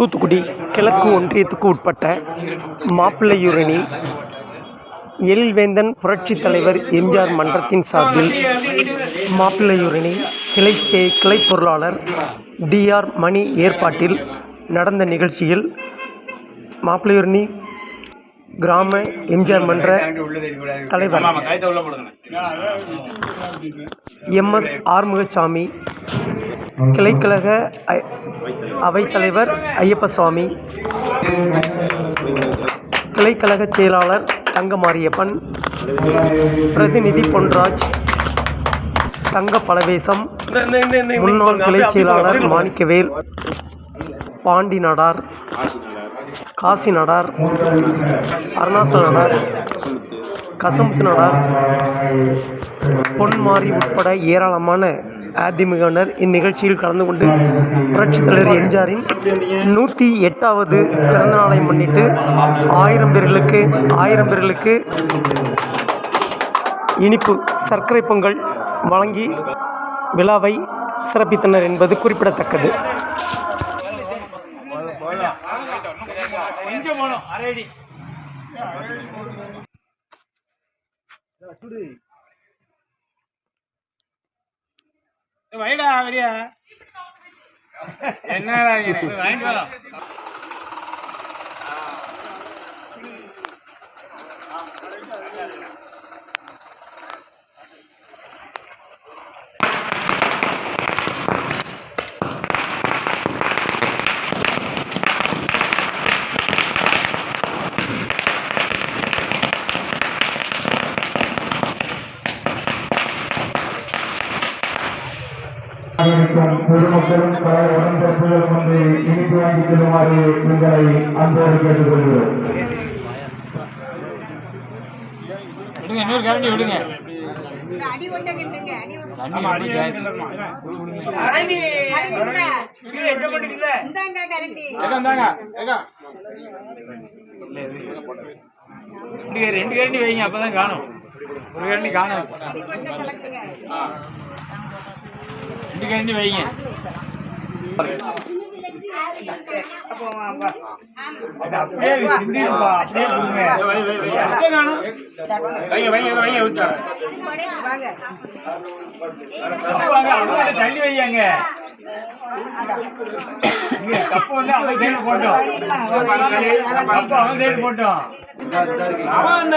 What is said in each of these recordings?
தூத்துக்குடி கிழக்கு ஒன்றியத்துக்கு உட்பட்ட மாப்பிள்ளையூரணி எழில்வேந்தன் புரட்சித் தலைவர் எம்ஜிஆர் மன்றத்தின் சார்பில் மாப்பிள்ளையூரணி கிளை செ கிளை பொருளாளர் டிஆர் மணி ஏற்பாட்டில் நடந்த நிகழ்ச்சியில் மாப்பிள்ளையூரணி கிராம எம்ஜிஆர் மன்ற தலைவர் எம்எஸ் ஆறுமுகசாமி கிளைக்கழக அ- அவைத்தலைவர் ஐயப்பசுவாமி கிளைக்கழக செயலாளர் தங்கமாரியப்பன் பிரதிநிதி பொன்ராஜ் தங்க பலவேசம் முன்னாள் கிளை செயலாளர் மாணிக்கவேல் பாண்டி நடார் காசி நடார் அருணாசல் நடார் கசமுத்து நடார் பொன்மாரி உட்பட ஏராளமான அதிமுகவினர் இந்நிகழ்ச்சியில் கலந்து கொண்டு புரட்சித் தலைவர் எம்ஜிஆரின் நூற்றி எட்டாவது பிறந்தநாளை முன்னிட்டு ஆயிரம் பேர்களுக்கு ஆயிரம் பேர்களுக்கு இனிப்பு சர்க்கரை பொங்கல் வழங்கி விழாவை சிறப்பித்தனர் என்பது குறிப்பிடத்தக்கது. வைடா வெளியா என்னடா இது? வாங்கிட்டு வா இருக்கும் பொதுமக்களும் பல உடன்பிறப்புகளும் வந்து இனிப்பு வாங்கி செல்லுமாறு உங்களை அன்போடு கேட்டுக்கொள்கிறோம். ரெண்டு கரண்டி வைங்க அப்பதான் காணும். ஒரு கரண்டி காணும். வைங்க. அப்படியே சிந்திருப்பா அப்படியே வைங்க வைங்க வைங்க. வாங்க வாங்க அவங்க தள்ளி வையாங்க. இங்க கப்பு வந்து அவன் சைடு போட்டோம். கப்பு அவன் சைடு போட்டோம். அவன். இங்க இருந்துன்னு அந்த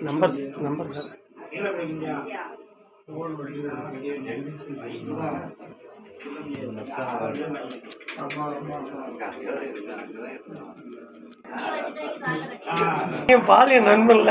நம்பர் நம்பர் என் பாலிய நண்பன்ல.